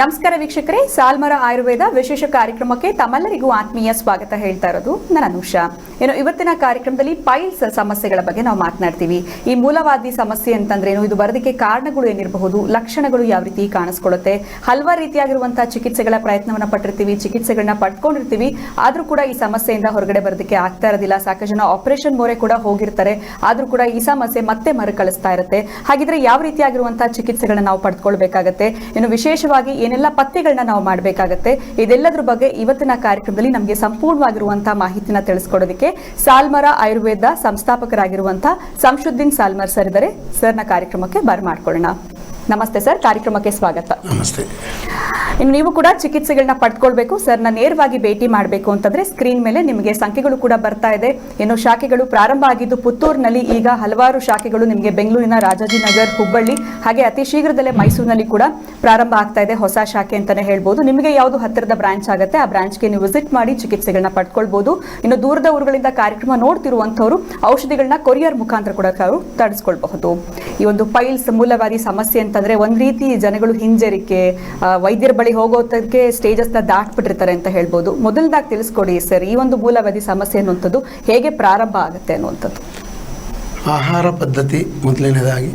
ನಮಸ್ಕಾರ ವೀಕ್ಷಕರೇ, ಸಾಲ್ಮರ ಆಯುರ್ವೇದ ವಿಶೇಷ ಕಾರ್ಯಕ್ರಮಕ್ಕೆ ತಮ್ಮೆಲ್ಲರಿಗೂ ಆತ್ಮೀಯ ಸ್ವಾಗತ ಹೇಳ್ತಾ ಇರೋದು ನಾನು ಅನುಷಾ. ಏನು ಇವತ್ತಿನ ಕಾರ್ಯಕ್ರಮದಲ್ಲಿ ಪೈಲ್ಸ್ ಸಮಸ್ಯೆಗಳ ಬಗ್ಗೆ ನಾವು ಮಾತನಾಡ್ತೀವಿ. ಈ ಮೂಲವಾದಿ ಸಮಸ್ಯೆ ಅಂತಂದ್ರೆ ಏನು? ಇದು ಬರೋದಕ್ಕೆ ಕಾರಣಗಳು ಏನಿರಬಹುದು? ಲಕ್ಷಣಗಳು ಯಾವ ರೀತಿ ಕಾಣಿಸ್ಕೊಳ್ಳುತ್ತೆ? ಹಲವಾರು ರೀತಿಯಾಗಿರುವಂತಹ ಚಿಕಿತ್ಸೆಗಳ ಪ್ರಯತ್ನವನ್ನ ಪಟ್ಟಿರ್ತೀವಿ, ಚಿಕಿತ್ಸೆಗಳನ್ನ ಪಡ್ಕೊಂಡಿರ್ತೀವಿ. ಆದ್ರೂ ಕೂಡ ಈ ಸಮಸ್ಯೆಯಿಂದ ಹೊರಗಡೆ ಬರೋದಕ್ಕೆ ಆಗ್ತಾ ಇರೋದಿಲ್ಲ. ಸಾಕಷ್ಟು ಜನ ಆಪರೇಷನ್ ಮೊರೆ ಕೂಡ ಹೋಗಿರ್ತಾರೆ. ಆದ್ರೂ ಕೂಡ ಈ ಸಮಸ್ಯೆ ಮತ್ತೆ ಮರುಕಳಿಸ್ತಾ ಇರುತ್ತೆ. ಹಾಗಿದ್ರೆ ಯಾವ ರೀತಿಯಾಗಿರುವಂತಹ ಚಿಕಿತ್ಸೆಗಳನ್ನ ನಾವು ಪಡ್ಕೊಳ್ಬೇಕಾಗತ್ತೆ? ಇನ್ನು ವಿಶೇಷವಾಗಿ ಏನೆಲ್ಲ ಪತ್ತೆಗಳನ್ನ ನಾವು ಮಾಡಬೇಕಾಗತ್ತೆ, ಇದೆಲ್ಲದ್ರ ಬಗ್ಗೆ ಇವತ್ತಿನ ಕಾರ್ಯಕ್ರಮದಲ್ಲಿ ನಮಗೆ ಸಂಪೂರ್ಣವಾಗಿರುವಂತಹ ಮಾಹಿತಿನ ತಿಳಿಸ್ಕೊಡೋದಕ್ಕೆ ಸಾಲ್ಮರ ಆಯುರ್ವೇದ ಸಂಸ್ಥಾಪಕರಾಗಿರುವಂತಹ ಸಂಶುದ್ದೀನ್ ಸಾಲ್ಮರ್ ಸರ್ ಇದ್ದಾರೆ ಸರ್ನ ಕಾರ್ಯಕ್ರಮಕ್ಕೆ ಬರ್ಮಾಡ್ಕೊಳ್ಳೋಣ ನಮಸ್ತೆ ಸರ್ ಕಾರ್ಯಕ್ರಮಕ್ಕೆ ಸ್ವಾಗತ. ನಮಸ್ತೆ. ಇನ್ನು ನೀವು ಕೂಡ ಚಿಕಿತ್ಸೆಗಳನ್ನ ಪಡ್ಕೊಳ್ಬೇಕು ಸರ್ನ ನೇರವಾಗಿ ಭೇಟಿ ಮಾಡಬೇಕು ಅಂತಂದ್ರೆ ಸ್ಕ್ರೀನ್ ಮೇಲೆ ನಿಮಗೆ ಸಂಖ್ಯೆಗಳು ಕೂಡ ಬರ್ತಾ ಇದೆ. ಇನ್ನು ಶಾಖೆಗಳು ಪ್ರಾರಂಭ ಆಗಿದ್ದು ಪುತ್ತೂರಿನಲ್ಲಿ ಈಗ ಹಲವಾರು ಶಾಖೆಗಳು ನಿಮಗೆ ಬೆಂಗಳೂರಿನ ರಾಜಾಜಿನಗರ್ ಹುಬ್ಬಳ್ಳಿ ಹಾಗೆ ಅತಿ ಶೀಘ್ರದಲ್ಲೇ ಮೈಸೂರಿನಲ್ಲಿ ಕೂಡ ಪ್ರಾರಂಭ ಆಗ್ತಾ ಇದೆ ಹೊಸ ಶಾಖೆ ಅಂತಾನೆ ಹೇಳ್ಬೋದು. ನಿಮಗೆ ಯಾವುದು ಹತ್ತಿರದ ಬ್ರಾಂಚ್ ಆಗುತ್ತೆ ಆ ಬ್ರಾಂಚ್ಗೆ ನೀವು ವಿಸಿಟ್ ಮಾಡಿ ಚಿಕಿತ್ಸೆಗಳನ್ನ ಪಡ್ಕೊಳ್ಬಹುದು ಇನ್ನು ದೂರದ ಊರುಗಳಿಂದ ಕಾರ್ಯಕ್ರಮ ನೋಡ್ತಿರುವಂತವರು ಔಷಧಿಗಳನ್ನ ಕೊರಿಯರ್ ಮುಖಾಂತರ ಕೂಡ ಅವರು ತರಿಸ್ಕೊಳ್ಬಹುದು ಈ ಒಂದು ಪೈಲ್ಸ್ ಮೂಲವಾದಿ ಸಮಸ್ಯೆ ಅಂತಂದ್ರೆ ಒಂದ್ ರೀತಿ ಜನಗಳು ಹಿಂಜರಿಕೆ ವೈದ್ಯರ ಬಳಿ ಹೋಗೋದಕ್ಕೆ ಸ್ಟೇಜಸ್ನ ದಾಟ್ಬಿಟ್ಟಿರ್ತಾರೆ ಅಂತ ಹೇಳ್ಬೋದು. ಮೊದಲದಾಗಿ ತಿಳಿಸ್ಕೊಡಿ ಸರ್ ಈ ಒಂದು ಮೂಲವ್ಯಾಧಿ ಸಮಸ್ಯೆ ಅನ್ನುವಂಥದ್ದು ಹೇಗೆ ಪ್ರಾರಂಭ ಆಗುತ್ತೆ ಅನ್ನುವಂಥದ್ದು? ಆಹಾರ ಪದ್ಧತಿ ಮೊದಲನೇದಾಗಿ.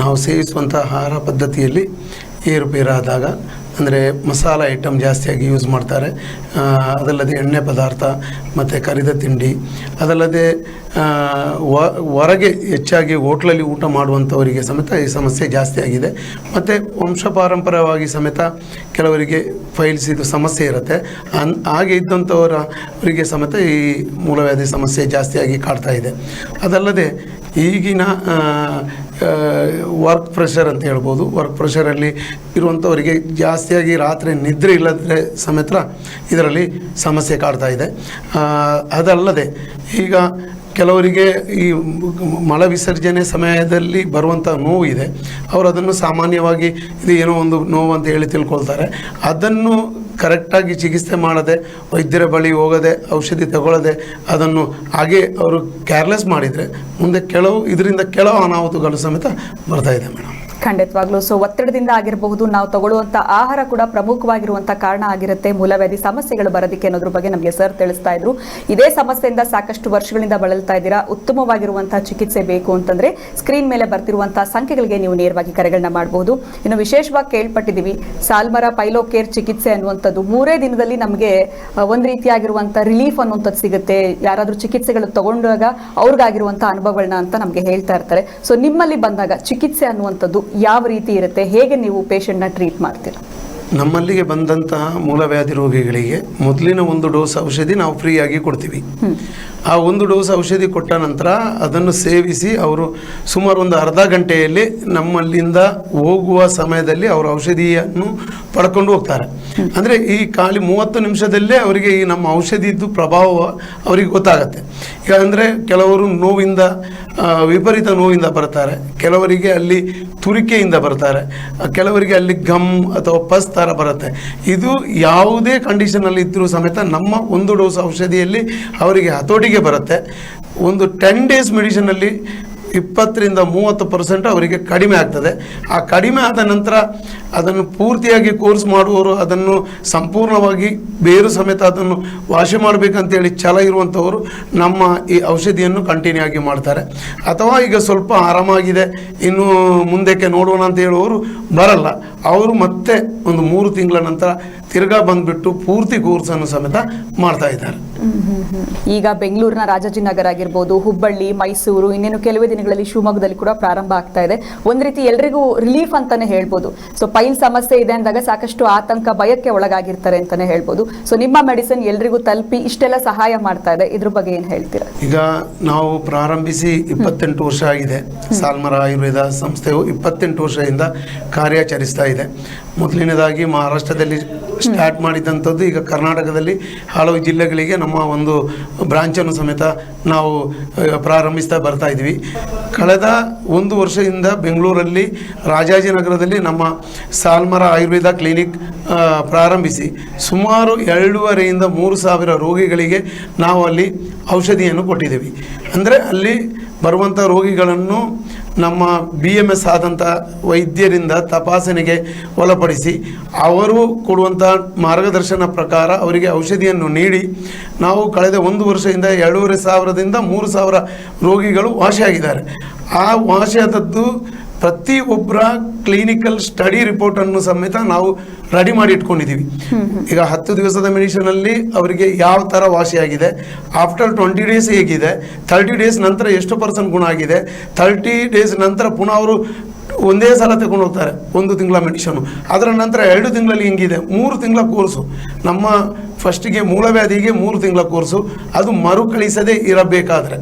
ನಾವು ಸೇವಿಸುವಂಥ ಆಹಾರ ಪದ್ಧತಿಯಲ್ಲಿ ಏರುಪೇರಾದಾಗ ಅಂದರೆ ಮಸಾಲ ಐಟಮ್ ಜಾಸ್ತಿಯಾಗಿ ಯೂಸ್ ಮಾಡ್ತಾರೆ. ಅದಲ್ಲದೆ ಎಣ್ಣೆ ಪದಾರ್ಥ, ಮತ್ತು ಕರಿದ ತಿಂಡಿ, ಅದಲ್ಲದೆ ಹೊರಗೆ ಹೆಚ್ಚಾಗಿ ಹೋಟ್ಲಲ್ಲಿ ಊಟ ಮಾಡುವಂಥವರಿಗೆ ಸಮೇತ ಈ ಸಮಸ್ಯೆ ಜಾಸ್ತಿ ಆಗಿದೆ. ಮತ್ತು ವಂಶ ಪಾರಂಪರ್ಯವಾಗಿ ಸಮೇತ ಕೆಲವರಿಗೆ ಫೈಲ್ಸ್ ಇದು ಸಮಸ್ಯೆ ಇರುತ್ತೆ. ಅನ್, ಹಾಗೆ ಇದ್ದಂಥವರ, ಅವರಿಗೆ ಸಮೇತ ಈ ಮೂಲವ್ಯಾಧಿ ಸಮಸ್ಯೆ ಜಾಸ್ತಿಯಾಗಿ ಕಾಡ್ತಾ ಇದೆ. ಅದಲ್ಲದೆ ಈಗಿನ ವರ್ಕ್ ಪ್ರೆಷರ್ ಅಂತ ಹೇಳ್ಬೋದು. ವರ್ಕ್ ಪ್ರೆಷರಲ್ಲಿ ಇರುವಂಥವರಿಗೆ ಜಾಸ್ತಿಯಾಗಿ ರಾತ್ರಿ ನಿದ್ರೆ ಇಲ್ಲದ್ರೆ ಸಮೇತ ಇದರಲ್ಲಿ ಸಮಸ್ಯೆ ಕಾಡ್ತಾ ಇದೆ. ಅದಲ್ಲದೆ ಈಗ ಕೆಲವರಿಗೆ ಈ ಮಲ ವಿಸರ್ಜನೆ ಸಮಯದಲ್ಲಿ ಬರುವಂಥ ನೋವು ಇದೆ. ಅವರು ಅದನ್ನು ಸಾಮಾನ್ಯವಾಗಿ ಇದು ಏನೋ ಒಂದು ನೋವು ಅಂತ ಹೇಳಿ ತಿಳ್ಕೊಳ್ತಾರೆ. ಅದನ್ನು ಕರೆಕ್ಟಾಗಿ ಚಿಕಿತ್ಸೆ ಮಾಡದೆ ವೈದ್ಯರ ಬಳಿ ಹೋಗದೆ ಔಷಧಿ ತಗೊಳ್ಳದೆ ಅದನ್ನು ಹಾಗೆ ಅವರು ಕೇರ್ಲೆಸ್ ಮಾಡಿದರೆ ಮುಂದೆ ಕೆಲವು, ಇದರಿಂದ ಕೆಲವು ಅನಾಹುತಗಳು ಸಮೇತ ಬರ್ತಾಯಿದೆ ಮೇಡಮ್. ಖಂಡಿತವಾಗ್ಲೂ. ಸೊ ಒತ್ತಡದಿಂದ ಆಗಿರಬಹುದು, ನಾವು ತಗೊಳ್ಳುವಂತ ಆಹಾರ ಕೂಡ ಪ್ರಮುಖವಾಗಿರುವಂತ ಕಾರಣ ಆಗಿರುತ್ತೆ. ಮೂಲವ್ಯಾಧಿ ಸಮಸ್ಯೆಗಳು ಬರೋದಕ್ಕೆ ಅನ್ನೋದ್ರ ಬಗ್ಗೆ ನಮಗೆ ಸರ್ ತಿಳಿಸ್ತಾ ಇದ್ರು. ಇದೇ ಸಮಸ್ಯೆಯಿಂದ ಸಾಕಷ್ಟು ವರ್ಷಗಳಿಂದ ಬಳಲ್ತಾ ಇದ್ದೀರಾ? ಉತ್ತಮವಾಗಿರುವಂತಹ ಚಿಕಿತ್ಸೆ ಬೇಕು ಅಂತಂದ್ರೆ ಸ್ಕ್ರೀನ್ ಮೇಲೆ ಬರ್ತಿರುವಂತಹ ಸಂಖ್ಯೆಗಳಿಗೆ ನೀವು ನೇರವಾಗಿ ಕರೆಗಳನ್ನ ಮಾಡಬಹುದು ಇನ್ನು ವಿಶೇಷವಾಗಿ ಕೇಳ್ಪಟ್ಟಿದ್ದೀವಿ, ಸಾಲ್ಮರ ಪೈಲೋಕೇರ್ ಚಿಕಿತ್ಸೆ ಅನ್ನುವಂಥದ್ದು ಮೂರೇ ದಿನದಲ್ಲಿ ನಮಗೆ ಒಂದು ರೀತಿಯಾಗಿರುವಂತ ರಿಲೀಫ್ ಅನ್ನುವಂಥದ್ದು ಸಿಗುತ್ತೆ. ಯಾರಾದ್ರೂ ಚಿಕಿತ್ಸೆಗಳು ತಗೊಂಡಾಗ ಅವ್ರಿಗಾಗಿರುವಂತಹ ಅನುಭವಗಳನ್ನ ಅಂತ ನಮಗೆ ಹೇಳ್ತಾ ಇರ್ತಾರೆ. ಸೊ ನಿಮ್ಮಲ್ಲಿ ಬಂದಾಗ ಚಿಕಿತ್ಸೆ ಅನ್ನುವಂಥದ್ದು ಯಾವ ರೀತಿ ಇರುತ್ತೆ ಹೇಗೆ ನೀವು ಪೇಷಂಟ್ನ ಟ್ರೀಟ್ ಮಾಡ್ತೀರಾ? ನಮ್ಮಲ್ಲಿಗೆ ಬಂದಂತಹ ಮೂಲವ್ಯಾಧಿ ರೋಗಿಗಳಿಗೆ ಮೊದಲಿನ ಒಂದು ಡೋಸ್ ಔಷಧಿ ನಾವು ಫ್ರೀಯಾಗಿ ಕೊಡ್ತೀವಿ. ಆ ಒಂದು ಡೋಸ್ ಔಷಧಿ ಕೊಟ್ಟ ನಂತರ ಅದನ್ನು ಸೇವಿಸಿ ಅವರು ಸುಮಾರು ಒಂದು ಅರ್ಧ ಗಂಟೆಯಲ್ಲಿ ನಮ್ಮಲ್ಲಿಂದ ಹೋಗುವ ಸಮಯದಲ್ಲಿ ಅವರು ಔಷಧಿಯನ್ನು ಪಡ್ಕೊಂಡು ಹೋಗ್ತಾರೆ. ಅಂದರೆ ಈ ಖಾಲಿ ಮೂವತ್ತು ನಿಮಿಷದಲ್ಲೇ ಅವರಿಗೆ ಈ ನಮ್ಮ ಔಷಧಿದ್ದು ಪ್ರಭಾವ ಅವರಿಗೆ ಗೊತ್ತಾಗತ್ತೆ. ಈಗ ಅಂದರೆ ಕೆಲವರು ನೋವಿಂದ ವಿಪರೀತ ನೋವಿಂದ ಬರ್ತಾರೆ. ಕೆಲವರಿಗೆ ಅಲ್ಲಿ ತುರಿಕೆಯಿಂದ ಬರ್ತಾರೆ. ಕೆಲವರಿಗೆ ಅಲ್ಲಿ ಗಮ್ ಅಥವಾ ಪಸ್ ಥರ ಬರುತ್ತೆ. ಇದು ಯಾವುದೇ ಕಂಡೀಷನಲ್ಲಿ ಇದ್ದರೂ ಸಮೇತ ನಮ್ಮ ಒಂದು ಡೋಸ್ ಔಷಧಿಯಲ್ಲಿ ಅವರಿಗೆ ಹತೋಟಿಗೆ ಬರುತ್ತೆ. ಒಂದು ಟೆನ್ ಡೇಸ್ ಮೆಡಿಷನಲ್ಲಿ ಇಪ್ಪತ್ತರಿಂದ ಮೂವತ್ತು ಪರ್ಸೆಂಟ್ ಅವರಿಗೆ ಕಡಿಮೆ ಆಗ್ತದೆ. ಆ ಕಡಿಮೆ ಆದ ನಂತರ ಅದನ್ನು ಪೂರ್ತಿಯಾಗಿ ಕೋರ್ಸ್ ಮಾಡುವವರು ಅದನ್ನು ಸಂಪೂರ್ಣವಾಗಿ ಬೇರು ಸಮೇತ ಅದನ್ನು ವಾಸಿ ಮಾಡಬೇಕಂತೇಳಿ ಛಲ ಇರುವಂಥವರು ನಮ್ಮ ಈ ಔಷಧಿಯನ್ನು ಕಂಟಿನ್ಯೂ ಆಗಿ ಮಾಡ್ತಾರೆ. ಅಥವಾ ಈಗ ಸ್ವಲ್ಪ ಆರಾಮಾಗಿದೆ, ಇನ್ನು ಮುಂದಕ್ಕೆ ನೋಡೋಣ ಅಂತ ಹೇಳುವವರು ಬರಲ್ಲ. ಅವರು ಮತ್ತೆ ಒಂದು ಮೂರು ತಿಂಗಳ ನಂತರ ತಿರ್ಗಾ ಬಂದುಬಿಟ್ಟು ಪೂರ್ತಿ ಕೋರ್ಸನ್ನು ಸಮೇತ ಮಾಡ್ತಾ ಇದ್ದಾರೆ. ಈಗ ಬೆಂಗಳೂರಿನ ರಾಜಾಜಿನಗರ ಆಗಿರ್ಬೋದು, ಹುಬ್ಬಳ್ಳಿ, ಮೈಸೂರು, ಇನ್ನೇನು ಕೆಲವೇ ದಿನಗಳಲ್ಲಿ ಶಿವಮೊಗ್ಗದಲ್ಲಿ ಕೂಡ ಪ್ರಾರಂಭ ಆಗ್ತಾ ಇದೆ. ಒಂದ್ ರೀತಿ ಎಲ್ರಿಗೂ ರಿಲೀಫ್ ಅಂತಾನೆ ಹೇಳ್ಬೋದು. ಸೊ ಪೈಲ್ ಸಮಸ್ಯೆ ಇದೆ ಅಂದಾಗ ಸಾಕಷ್ಟು ಆತಂಕ, ಭಯಕ್ಕೆ ಒಳಗಾಗಿರ್ತಾರೆ ಅಂತಾನೆ ಹೇಳ್ಬೋದು. ಸೊ ನಿಮ್ಮ ಮೆಡಿಸಿನ್ ಎಲ್ರಿಗೂ ತಲುಪಿ ಇಷ್ಟೆಲ್ಲ ಸಹಾಯ ಮಾಡ್ತಾ ಇದೆ. ಇದ್ರ ಬಗ್ಗೆ ಏನ್ ಹೇಳ್ತೀರಾ? ಈಗ ನಾವು ಪ್ರಾರಂಭಿಸಿ ಇಪ್ಪತ್ತೆಂಟು ವರ್ಷ ಆಗಿದೆ. ಸಾಲ್ಮರ ಆಯುರ್ವೇದ ಸಂಸ್ಥೆಯು ಇಪ್ಪತ್ತೆಂಟು ವರ್ಷದಿಂದ ಕಾರ್ಯಾಚರಿಸ್ತಾ ಇದೆ. ಮೊದಲನೇದಾಗಿ ಮಹಾರಾಷ್ಟ್ರದಲ್ಲಿ ಸ್ಟಾರ್ಟ್ ಮಾಡಿದಂಥದ್ದು ಈಗ ಕರ್ನಾಟಕದಲ್ಲಿ ಹಲವು ಜಿಲ್ಲೆಗಳಿಗೆ ನಮ್ಮ ಒಂದು ಬ್ರಾಂಚನ್ನು ಸಮೇತ ನಾವು ಪ್ರಾರಂಭಿಸ್ತಾ ಬರ್ತಾ ಇದ್ವಿ ಕಳೆದ ಒಂದು ವರ್ಷದಿಂದ ಬೆಂಗಳೂರಲ್ಲಿ ರಾಜಾಜಿನಗರದಲ್ಲಿ ನಮ್ಮ ಸಾಲ್ಮರ ಆಯುರ್ವೇದ ಕ್ಲಿನಿಕ್ ಪ್ರಾರಂಭಿಸಿ. ಸುಮಾರು ಎರಡೂವರೆಯಿಂದ ಮೂರು ಸಾವಿರ ರೋಗಿಗಳಿಗೆ ನಾವು ಅಲ್ಲಿ ಔಷಧಿಯನ್ನು ಕೊಟ್ಟಿದ್ದೀವಿ. ಅಂದರೆ ಅಲ್ಲಿ ಬರುವಂಥ ರೋಗಿಗಳನ್ನು ನಮ್ಮ ಬಿ ಎಂ ಎಸ್ ಆದಂಥ ವೈದ್ಯರಿಂದ ತಪಾಸಣೆಗೆ ಒಳಪಡಿಸಿ ಅವರು ಕೊಡುವಂಥ ಮಾರ್ಗದರ್ಶನ ಪ್ರಕಾರ ಅವರಿಗೆ ಔಷಧಿಯನ್ನು ನೀಡಿ ನಾವು ಕಳೆದ ಒಂದು ವರ್ಷದಿಂದ ಎರಡೂವರೆ ಸಾವಿರದಿಂದ ಮೂರು ಸಾವಿರ ರೋಗಿಗಳು ವಾಸಿಯಾಗಿದ್ದಾರೆ. ಆ ವಾಸಿಯಾದದ್ದು ಪ್ರತಿ ಒಬ್ಬರ ಕ್ಲಿನಿಕಲ್ ಸ್ಟಡಿ ರಿಪೋರ್ಟ್ ಅನ್ನು ಸಮೇತ ನಾವು ರೆಡಿ ಮಾಡಿ ಇಟ್ಕೊಂಡಿದ್ದೀವಿ ಈಗ ಹತ್ತು ದಿವಸದ ಮೆಡಿಷನಲ್ಲಿ ಅವರಿಗೆ ಯಾವ ಥರ ವಾಸಿಯಾಗಿದೆ ಆಫ್ಟರ್ ಟ್ವೆಂಟಿ ಡೇಸ್ ಹೇಗಿದೆ ತರ್ಟಿ ಡೇಸ್ ನಂತರ ಎಷ್ಟು ಪರ್ಸೆಂಟ್ ಗುಣ ಆಗಿದೆ ತರ್ಟಿ ಡೇಸ್ ನಂತರ ಪುನಃ ಅವರು ಒಂದೇ ಸಲ ತಗೊಂಡು ಹೋಗ್ತಾರೆ ಒಂದು ತಿಂಗಳ ಮೆಡಿಷನು ಅದರ ನಂತರ ಎರಡು ತಿಂಗಳಲ್ಲಿ ಹಿಂಗಿದೆ? ಮೂರು ತಿಂಗಳ ಕೋರ್ಸು. ನಮ್ಮ ಫಸ್ಟಿಗೆ ಮೂಲವ್ಯಾಧಿಗೆ ಮೂರು ತಿಂಗಳ ಕೋರ್ಸು. ಅದು ಮರುಕಳಿಸದೇ ಇರಬೇಕಾದ್ರೆ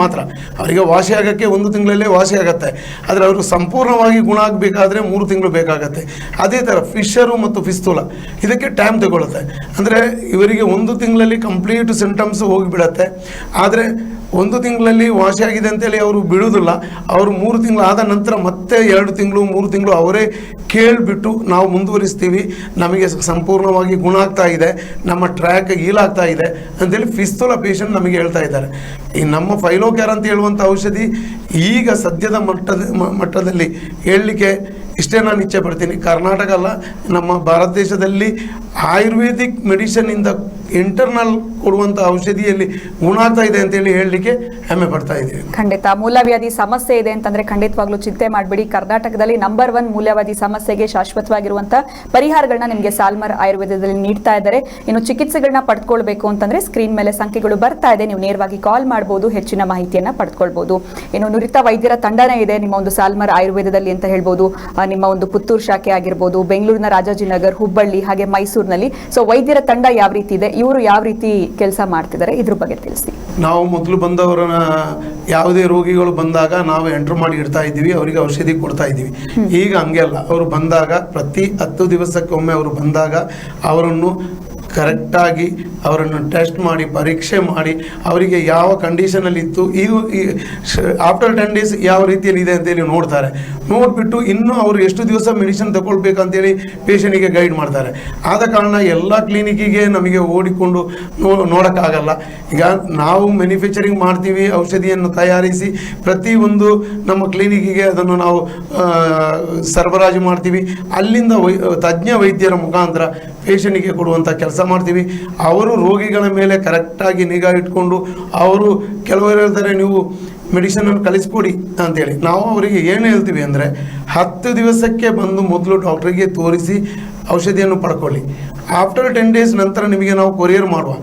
ಮಾತ್ರ. ಅವರಿಗೆ ವಾಸಿ ಆಗೋಕ್ಕೆ ಒಂದು ತಿಂಗಳಲ್ಲೇ ವಾಸಿ ಆಗುತ್ತೆ. ಆದರೆ ಅವರು ಸಂಪೂರ್ಣವಾಗಿ ಗುಣ ಆಗಬೇಕಾದ್ರೆ ಮೂರು ತಿಂಗಳು ಬೇಕಾಗತ್ತೆ. ಅದೇ ಥರ ಫಿಶರು ಮತ್ತು ಫಿಸ್ತೂಲ ಇದಕ್ಕೆ ಟೈಮ್ ತಗೊಳ್ಳುತ್ತೆ ಅಂದರೆ ಇವರಿಗೆ ಒಂದು ತಿಂಗಳಲ್ಲಿ ಕಂಪ್ಲೀಟ್ ಸಿಂಟಮ್ಸ್ ಹೋಗಿಬಿಡತ್ತೆ. ಆದರೆ ಒಂದು ತಿಂಗಳಲ್ಲಿ ವಾಸಿ ಆಗಿದೆ ಅಂತೇಳಿ ಅವರು ಬಿಡುವುದಿಲ್ಲ. ಅವರು ಮೂರು ತಿಂಗಳು ಆದ ನಂತರ ಮತ್ತೆ ಎರಡು ತಿಂಗಳು, ಮೂರು ತಿಂಗಳು ಅವರೇ ಕೇಳಿಬಿಟ್ಟು ನಾವು ಮುಂದುವರಿಸ್ತೀವಿ. ನಮಗೆ ಸಂಪೂರ್ಣವಾಗಿ ಗುಣ ಆಗ್ತಾ ಇದೆ. ನಮ್ಮ ಟ್ರ್ಯಾಕ್ ಆಗ್ತಾ ಇದೆ ಅಂತೇಳಿ ಫಿಸ್ತುಲ ಪೇಷಂಟ್ ನಮಗೆ ಹೇಳ್ತಾ ಇದ್ದಾರೆ. ಈ ನಮ್ಮ ಫೈಲೋಕ್ಯಾರ್ ಅಂತ ಹೇಳುವಂಥ ಔಷಧಿ ಈಗ ಸದ್ಯದ ಮಟ್ಟದ ಮಟ್ಟದಲ್ಲಿ ಹೇಳಲಿಕ್ಕೆ ಇಷ್ಟೇ ನಾನು ಇಚ್ಛೆ ಪಡ್ತೀನಿ. ಕರ್ನಾಟಕ ಅಲ್ಲ, ನಮ್ಮ ಭಾರತ ದೇಶದಲ್ಲಿ ಆಯುರ್ವೇದಿಕ್ ಮೆಡಿಸಿನಿಂದ ಇಂಟರ್ನಲ್ ಕೊಡುವಂಥ ಔಷಧಿಯಲ್ಲಿ ಗುಣಾತ ಇದೆ ಅಂತೇಳಿ ಹೇಳಲಿಕ್ಕೆ ಹೆಮ್ಮೆ ಪಡ್ತಾ ಇದ್ದೀವಿ ಖಂಡಿತ. ಮೂಲವ್ಯಾಧಿ ಸಮಸ್ಯೆ ಇದೆ ಅಂತಂದ್ರೆ ಖಂಡಿತವಾಗ್ಲೂ ಚಿಂತೆ ಮಾಡಬೇಡಿ. ಕರ್ನಾಟಕದಲ್ಲಿ ನಂಬರ್ ಒನ್ ಮೂಲವ್ಯಾಧಿ ಸಮಸ್ಯೆಗೆ ಶಾಶ್ವತವಾಗಿರುವಂತ ಪರಿಹಾರಗಳನ್ನ ನಿಮಗೆ ಸಾಲ್ಮರ್ ಆಯುರ್ವೇದದಲ್ಲಿ ನೀಡ್ತಾ ಇದ್ದಾರೆ. ಇನ್ನು ಚಿಕಿತ್ಸೆಗಳನ್ನ ಪಡ್ಕೊಳ್ಬೇಕು ಅಂತಂದ್ರೆ ಸ್ಕ್ರೀನ್ ಮೇಲೆ ಸಂಖ್ಯೆಗಳು ಬರ್ತಾ ಇದೆ. ನೀವು ನೇರವಾಗಿ ಕಾಲ್ ಮಾಡಬಹುದು ಹೆಚ್ಚಿನ ಮಾಹಿತಿಯನ್ನ ಪಡ್ಕೊಳ್ಬಹುದು ಇನ್ನು ನುರಿತ ವೈದ್ಯರ ತಂಡನೇ ಇದೆ ನಿಮ್ಮ ಒಂದು ಸಾಲ್ಮರ್ ಆಯುರ್ವೇದದಲ್ಲಿ ಅಂತ ಹೇಳ್ಬೋದು. ನಿಮ್ಮ ಒಂದು ಪುತ್ತೂರು ಶಾಖೆ ಆಗಿರ್ಬೋದು, ಬೆಂಗಳೂರಿನ ರಾಜಾಜಿನಗರ್, ಹುಬ್ಬಳ್ಳಿ, ಹಾಗೆ ಮೈಸೂರಿನಲ್ಲಿ ಸೊ ವೈದ್ಯರ ತಂಡ ಯಾವ ರೀತಿ ಇದೆ ಇವರು ಯಾವ ರೀತಿ ಕೆಲಸ ಮಾಡ್ತಿದ್ದಾರೆ ಇದ್ರ ಬಗ್ಗೆ ತಿಳಿಸಿ ನಾವು ಮೊದಲು ಬಂದವರನ್ನ ಯಾವುದೇ ರೋಗಿಗಳು ಬಂದಾಗ ನಾವು ಎಂಟ್ರ್ ಮಾಡಿ ಇಡ್ತಾ ಇದ್ದೀವಿ ಅವರಿಗೆ ಔಷಧಿ ಕೊಡ್ತಾ ಇದ್ದೀವಿ. ಈಗ ಹಂಗೆ ಅಲ್ಲ ಅವರು ಬಂದಾಗ ಪ್ರತಿ ಹತ್ತು ದಿವಸಕ್ಕೊಮ್ಮೆ ಅವರು ಬಂದಾಗ ಅವರನ್ನು ಕರೆಕ್ಟಾಗಿ ಅವರನ್ನು ಟೆಸ್ಟ್ ಮಾಡಿ, ಪರೀಕ್ಷೆ ಮಾಡಿ, ಅವರಿಗೆ ಯಾವ ಕಂಡೀಷನಲ್ಲಿ ಇತ್ತು ಈಗ ಆಫ್ಟರ್ ಟೆನ್ ಡೇಸ್ ಯಾವ ರೀತಿಯಲ್ಲಿ ಇದೆ ಅಂತೇಳಿ ನೋಡ್ತಾರೆ. ನೋಡಿಬಿಟ್ಟು ಇನ್ನೂ ಅವರು ಎಷ್ಟು ದಿವಸ ಮೆಡಿಸಿನ್ ತಗೊಳ್ಬೇಕಂತೇಳಿ ಪೇಷಂಟಿಗೆ ಗೈಡ್ ಮಾಡ್ತಾರೆ. ಆದ ಕಾರಣ ಎಲ್ಲ ಕ್ಲಿನಿಕ್ಕಿಗೆ ನಮಗೆ ಓಡಿಕೊಂಡು ನೋ, ನೋಡೋಕ್ಕಾಗಲ್ಲ. ಈಗ ನಾವು ಮ್ಯಾನುಫ್ಯಾಕ್ಚರಿಂಗ್ ಮಾಡ್ತೀವಿ, ಔಷಧಿಯನ್ನು ತಯಾರಿಸಿ ಪ್ರತಿಯೊಂದು ನಮ್ಮ ಕ್ಲಿನಿಕ್ಕಿಗೆ ಅದನ್ನು ನಾವು ಸರಬರಾಜು ಮಾಡ್ತೀವಿ. ಅಲ್ಲಿಂದ ವೈ, ತಜ್ಞ ವೈದ್ಯರ ಮುಖಾಂತರ ಪೇಷಂಟಿಗೆ ಕೊಡುವಂಥ ಕೆಲಸ ಮಾಡ್ತೀವಿ. ಅವರು ರೋಗಿಗಳ ಮೇಲೆ ಕರೆಕ್ಟಾಗಿ ನಿಗಾ ಇಟ್ಕೊಂಡು ಅವರು ಕೆಲವರು ಹೇಳ್ತಾರೆ, ನೀವು ಮೆಡಿಸಿನನ್ನು ಕಳಿಸ್ಕೊಡಿ ಅಂತೇಳಿ. ನಾವು ಅವರಿಗೆ ಏನು ಹೇಳ್ತೀವಿ ಅಂದರೆ, ಹತ್ತು ದಿವಸಕ್ಕೆ ಬಂದು ಮೊದಲು ಡಾಕ್ಟ್ರಿಗೆ ತೋರಿಸಿ ಔಷಧಿಯನ್ನು ಪಡ್ಕೊಳ್ಳಿ. ಆಫ್ಟರ್ ಟೆನ್ ಡೇಸ್ ನಂತರ ನಿಮಗೆ ನಾವು ಕೊರಿಯರ್ ಮಾಡುವ.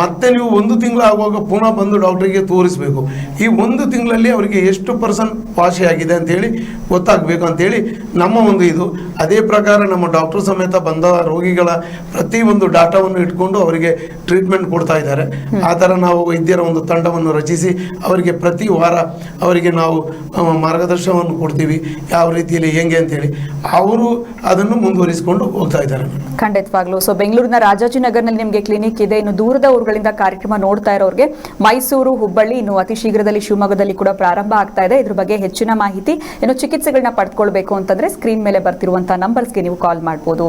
ಮತ್ತೆ ನೀವು ಒಂದು ತಿಂಗಳು ಆಗುವಾಗ ಪುನಃ ಬಂದು ಡಾಕ್ಟ್ರಿಗೆ ತೋರಿಸಬೇಕು. ಈ ಒಂದು ತಿಂಗಳಲ್ಲಿ ಅವರಿಗೆ ಎಷ್ಟು ಪರ್ಸೆಂಟ್ ವಾಸಿ ಆಗಿದೆ ಅಂತೇಳಿ ಗೊತ್ತಾಗಬೇಕು ಅಂತೇಳಿ ನಮ್ಮ ಒಂದು ಇದು. ಅದೇ ಪ್ರಕಾರ ನಮ್ಮ ಡಾಕ್ಟರ್ ಸಮೇತ ಬಂದ ರೋಗಿಗಳ ಪ್ರತಿ ಒಂದು ಡಾಟಾವನ್ನು ಇಟ್ಕೊಂಡು ಅವರಿಗೆ ಟ್ರೀಟ್ಮೆಂಟ್ ಕೊಡ್ತಾ ಇದ್ದಾರೆ. ಆ ಥರ ನಾವು ವೈದ್ಯರ ಒಂದು ತಂಡವನ್ನು ರಚಿಸಿ ಅವರಿಗೆ ಪ್ರತಿ ವಾರ ಅವರಿಗೆ ನಾವು ಮಾರ್ಗದರ್ಶನವನ್ನು ಕೊಡ್ತೀವಿ. ಯಾವ ರೀತಿಯಲ್ಲಿ, ಹೆಂಗೆ ಅಂತೇಳಿ ಅವರು ಅದನ್ನು ಮುಂದುವರಿಸಿಕೊಂಡು ಹೋಗ್ತಾ ಇದ್ದಾರೆ. ಖಂಡಿತವಾಗ್ಲು. ಸೊ ಬೆಂಗಳೂರಿನ ರಾಜಾಜಿನಗರ್ನಲ್ಲಿ ನಿಮಗೆ ಕ್ಲಿನಿಕ್ ಇದೆ. ಇನ್ನು ದೂರದ ಊರುಗಳಿಂದ ಕಾರ್ಯಕ್ರಮ ನೋಡ್ತಾ ಇರೋರಿಗೆ ಮೈಸೂರು, ಹುಬ್ಬಳ್ಳಿ, ಇನ್ನು ಅತಿ ಶೀಘ್ರದಲ್ಲಿ ಶಿವಮೊಗ್ಗದಲ್ಲಿ ಕೂಡ ಪ್ರಾರಂಭ ಆಗ್ತಾ ಇದೆ. ಇದ್ರ ಬಗ್ಗೆ ಹೆಚ್ಚಿನ ಮಾಹಿತಿ ಏನು ಚಿಕಿತ್ಸೆಗಳನ್ನ ಪಡ್ಕೊಳ್ಬೇಕು ಅಂತಂದ್ರೆ ಸ್ಕ್ರೀನ್ ಮೇಲೆ ಬರ್ತಿರುವಂತಹ ನಂಬರ್ಸ್ಗೆ ನೀವು ಕಾಲ್ ಮಾಡ್ಬೋದು.